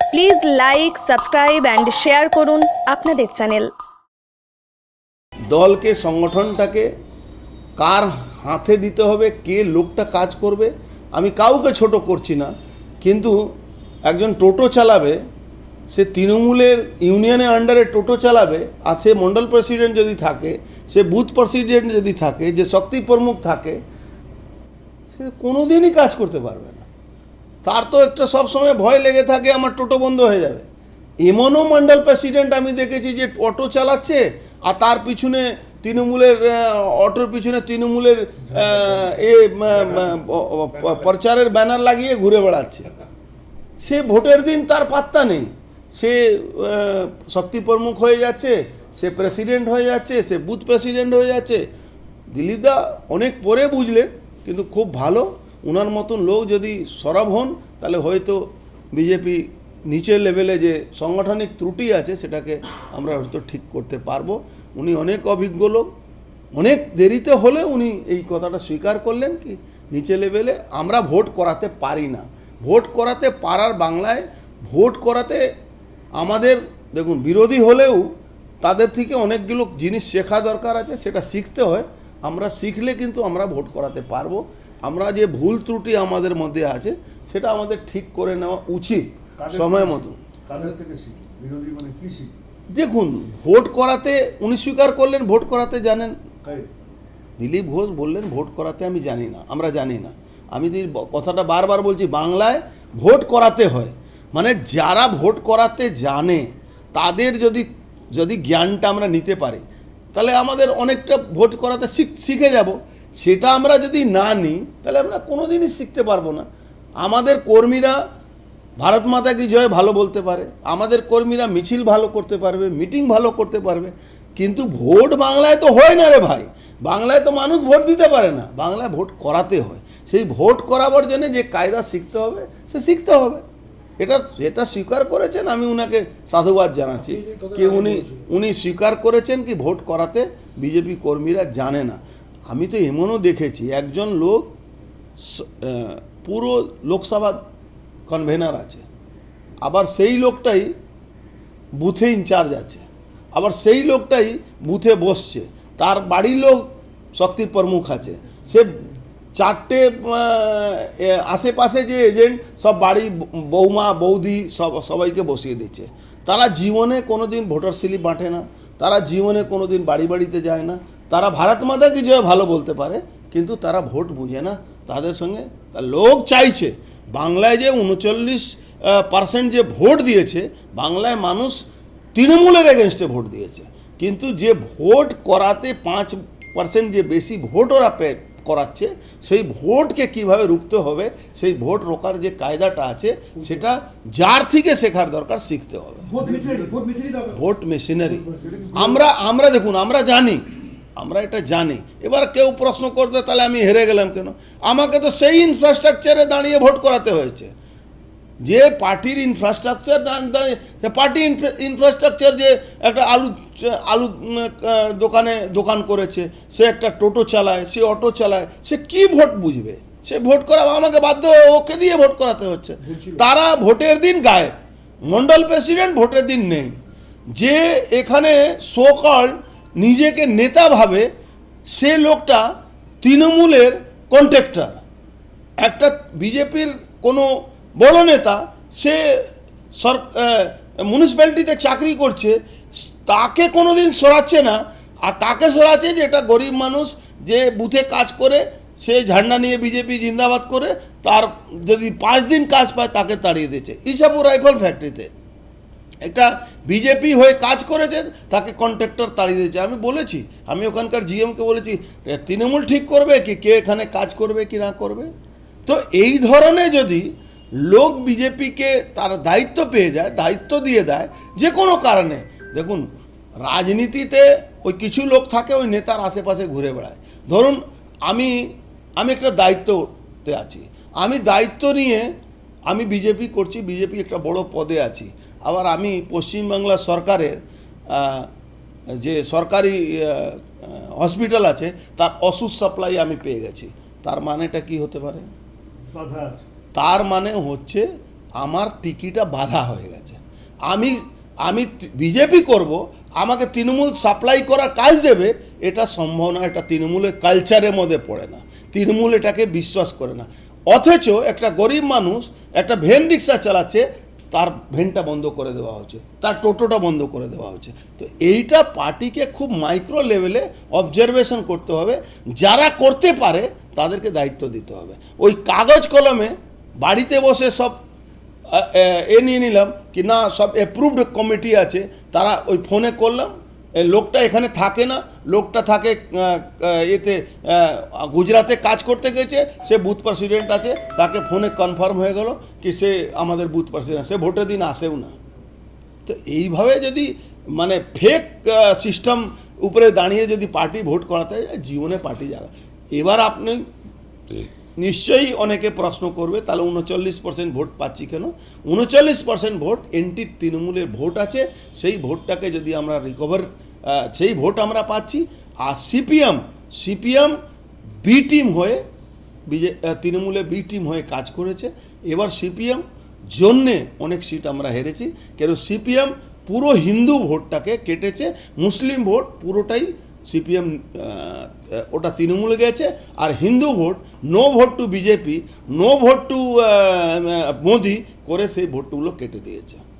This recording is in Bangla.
Please like subscribe and share করুন আপনাদের চ্যানেল দলকে, সংগঠনটাকে কার হাতে দিতে হবে, কে লোকটা কাজ করবে, আমি কাউকে ছোট করছি না, কিন্তু একজন টোটো চালাবে, সে তৃণমূলের ইউনিয়নের আন্ডারে টোটো চালাবে, আর সে মণ্ডল প্রেসিডেন্ট যদি থাকে, সে বুথ প্রেসিডেন্ট যদি থাকে, যে শক্তি প্রমুখ থাকে, সে কোনোদিনই কাজ করতে পারবে না। তার তো একটা সবসময় ভয় লেগে থাকে, আমার টোটো বন্ধ হয়ে যাবে। এমনও মন্ডল প্রেসিডেন্ট আমি দেখেছি যে অটো চালাচ্ছে, আর তার পিছনে তৃণমূলের অটোর পিছনে তৃণমূলের এ প্রচারের ব্যানার লাগিয়ে ঘুরে বেড়াচ্ছে। সে ভোটের দিন তার পাত্তা নেই। সে শক্তি প্রমুখ হয়ে যাচ্ছে, সে প্রেসিডেন্ট হয়ে যাচ্ছে, সে বুথ প্রেসিডেন্ট হয়ে যাচ্ছে। দিলীপদা অনেক পরে বুঝলেন, কিন্তু খুব ভালো ওনার মতন লোক যদি সরব হন, তাহলে হয়তো বিজেপি নিচের লেভেলে যে সাংগঠনিক ত্রুটি আছে, সেটাকে আমরা হয়তো ঠিক করতে পারব। উনি অনেক অভিজ্ঞ লোক। অনেক দেরিতে হলে উনি এই কথাটা স্বীকার করলেন কি নিচে লেভেলে আমরা ভোট করাতে পারি না। ভোট করাতে পারার বাংলায় ভোট করাতে আমাদের, দেখুন, বিরোধী হলেও তাদের থেকে অনেকগুলো জিনিস শেখা দরকার আছে, সেটা শিখতে হয়। আমরা শিখলে কিন্তু আমরা ভোট করাতে পারব। আমরা যে ভুল ত্রুটি আমাদের মধ্যে আছে সেটা আমাদের ঠিক করে নেওয়া উচিত সময় মতো। মানে দেখুন ভোট করাতে উনি স্বীকার করলেন ভোট করাতে জানেন। দিলীপ ঘোষ বললেন ভোট করাতে আমি জানি না আমরা জানি না। আমি যদি কথাটা বারবার বলছি বাংলায় ভোট করাতে হয়। মানে যারা ভোট করাতে জানে তাদের যদি যদি জ্ঞানটা আমরা নিতে পারি তাহলে আমাদের অনেকটা ভোট করাতে শিখ- শিখে যাব। সেটা আমরা যদি না নিই তাহলে আমরা কোনো দিনই শিখতে পারব না। আমাদের কর্মীরা ভারত মাতা কি জয় ভালো বলতে পারে? আমাদের কর্মীরা মিছিল ভালো করতে পারবে মিটিং ভালো করতে পারবে। কিন্তু ভোট বাংলায় তো হয় না রে ভাই। বাংলায় তো মানুষ ভোট দিতে পারে না। বাংলায় ভোট করাতে হয়। সেই ভোট করাবার জন্য যে কায়দা শিখতে হবে সে শিখতে হবে। এটা এটা স্বীকার করেছেন আমি উনাকে সাধুবাদ জানাচ্ছি। কি উনি উনি স্বীকার করেছেন কি ভোট করাতে বিজেপি কর্মীরা জানে না। আমি তো এমনও দেখেছি, একজন লোক পুরো লোকসভা কনভেনার আছে। আবার সেই লোকটাই বুথে ইনচার্জ আছে। আবার সেই লোকটাই বুথে বসছে। তার বাড়ির লোক শক্তি প্রমুখ আছে। সে চারটে আশেপাশে যে এজেন্ট সব বাড়ি, বৌমা, বৌদি সব, সবাইকে বসিয়ে দিচ্ছে। তারা জীবনে কোনো দিন ভোটার স্লিপ বাঁটে না। তারা জীবনে কোনো দিন বাড়ি বাড়িতে যায় না। তারা ভারত মাতা কি জয় ভালো বলতে পারে? কিন্তু তারা ভোট বুঝে না। তাদের সঙ্গে তা লোক চাইছে। বাংলায় যে উনচল্লিশ পার্সেন্ট যে ভোট দিয়েছে বাংলায় মানুষ তৃণমূলের এগেনস্টে ভোট দিয়েছে। কিন্তু যে ভোট করাতে পাঁচ পার্সেন্ট যে বেশি ভোট ওরা পে- করাচ্ছে সেই ভোটকে কীভাবে রুখতে হবে সেই ভোট রোকার যে কায়দাটা আছে সেটা যার থেকে শেখার দরকার শিখতে হবে। ভোট মেশিনারি আমরা আমরা দেখুন আমরা জানি আমরা এটা জানি। এবার কেউ প্রশ্ন করবে তাহলে আমি হেরে গেলাম কেন? আমাকে তো সেই ইনফ্রাস্ট্রাকচারে দাঁড়িয়ে ভোট করাতে হয়েছে। যে পার্টির ইনফ্রাস্ট্রাকচার দাঁড়িয়ে সে পার্টি ইনফ্রাস্ট্রাকচার যে একটা আলু আলু দোকানে দোকান করেছে সে একটা টোটো চালায় সে অটো চালায় সে কি ভোট বুঝবে? সে ভোট করা আমাকে বাধ্য ওকে দিয়ে ভোট করাতে হচ্ছে। তারা ভোটের দিন গায়েব। মন্ডল প্রেসিডেন্ট ভোটের দিন নেই। যে এখানে সোকল নিজেকে নেতা ভাবে সে লোকটা তৃণমূলের কন্ট্রাক্টর। একটা বিজেপির কোনো বড় নেতা, সে সর মিউনিসিপ্যালিটিতে চাকরি করছে, তাকে কোনো দিন সরাচ্ছে না। আর তাকে সরাচ্ছে যে এটা গরিব মানুষ যে বুথে কাজ করে, সে ঝান্ডা নিয়ে বিজেপি জিন্দাবাদ করে, তার যদি পাঁচ দিন কাজ পায়, তাকে তাড়িয়ে দিয়েছে। ইসাপুর রাইফেল ফ্যাক্টরিতে। একটা বিজেপি হয়ে কাজ করেছে তাকে কন্ট্রাক্টর তাড়িয়ে দিয়েছে। আমি বলেছি, আমি ওখানকার জিএমকে বলেছি তৃণমূল ঠিক করবে কি? কে এখানে কাজ করবে কি না করবে? তো এই ধরনের যদি লোক বিজেপিকে তার দায়িত্ব পেয়ে যায়, দায়িত্ব দিয়ে দেয়, যে কোনো কারণে, দেখুন, রাজনীতিতে ওই কিছু লোক থাকে, ওই নেতার আশেপাশে ঘুরে বেড়ায়। ধরুন, আমি আমি একটা দায়িত্বতে আছি। আমি দায়িত্ব নিয়ে আমি বিজেপি করছি বিজেপি একটা বড় পদে আছি। আবার আমি পশ্চিমবাংলা সরকারের যে সরকারি হসপিটাল আছে তার ওষুধ সাপ্লাই আমি পেয়ে গেছি। তার মানেটা কি হতে পারে? তার মানে হচ্ছে আমার টিকিটা বাধা হয়ে গেছে। আমি আমি বিজেপি করব আমাকে তৃণমূল সাপ্লাই করার কাজ দেবে এটা সম্ভব না এটা তৃণমূলের কালচারের মধ্যে পড়ে না। তৃণমূল এটাকে বিশ্বাস করে না। অথচ একটা গরিব মানুষ একটা ভেন রিক্সা চালাচ্ছে তার ভেনটা বন্ধ করে দেওয়া হচ্ছে তার টোটোটা বন্ধ করে দেওয়া হচ্ছে তো এইটা পার্টিকে খুব মাইক্রো লেভেলে অবজারভেশন করতে হবে, যারা করতে পারে তাদেরকে দায়িত্ব দিতে হবে। ওই কাগজ কলমে বাড়িতে বসে সব এ- নিয়ে নিলাম, কি না সব অ্যাপ্রুভড কমিটি আছে, তারা ওই ফোনে করলাম লোকটা এখানে থাকে না। লোকটা থাকে এতে গুজরাতে কাজ করতে গেছে। সে বুথ প্রেসিডেন্ট আছে, তাকে ফোনে কনফার্ম হয়ে গেল কি সে আমাদের বুথ প্রেসিডেন্ট সে ভোটের দিন আসেও না। তো এইভাবে যদি মানে ফেক সিস্টেম উপরে দাঁড়িয়ে যদি পার্টি ভোট করাতে যায়, জীবনে পার্টি যাবে। এবার আপনি নিশ্চয়ই অনেকে প্রশ্ন করবে, তাহলে উনচল্লিশ পার্সেন্ট ভোট পাচ্ছি কেন? উনচল্লিশ পার্সেন্ট ভোট এনটি তৃণমূলের ভোট আছে, সেই ভোটটাকে যদি আমরা রিকভার সেই ভোট আমরা পাচ্ছি, আর সিপিএম সিপিএম বি টিম হয়ে, বিজে তৃণমূলে বি টিম হয়ে কাজ করেছে। এবার সিপিএম জন্যে অনেক সিট আমরা হেরেছি। কেন সিপিএম পুরো হিন্দু ভোটটাকে কেটেছে, মুসলিম ভোট পুরোটাই সিপিএম ওটা তৃণমূলে গেছে, আর Hindu vote no vote to BJP no vote to Modi করে সেই ভোটগুলো কেটে দিয়েছে।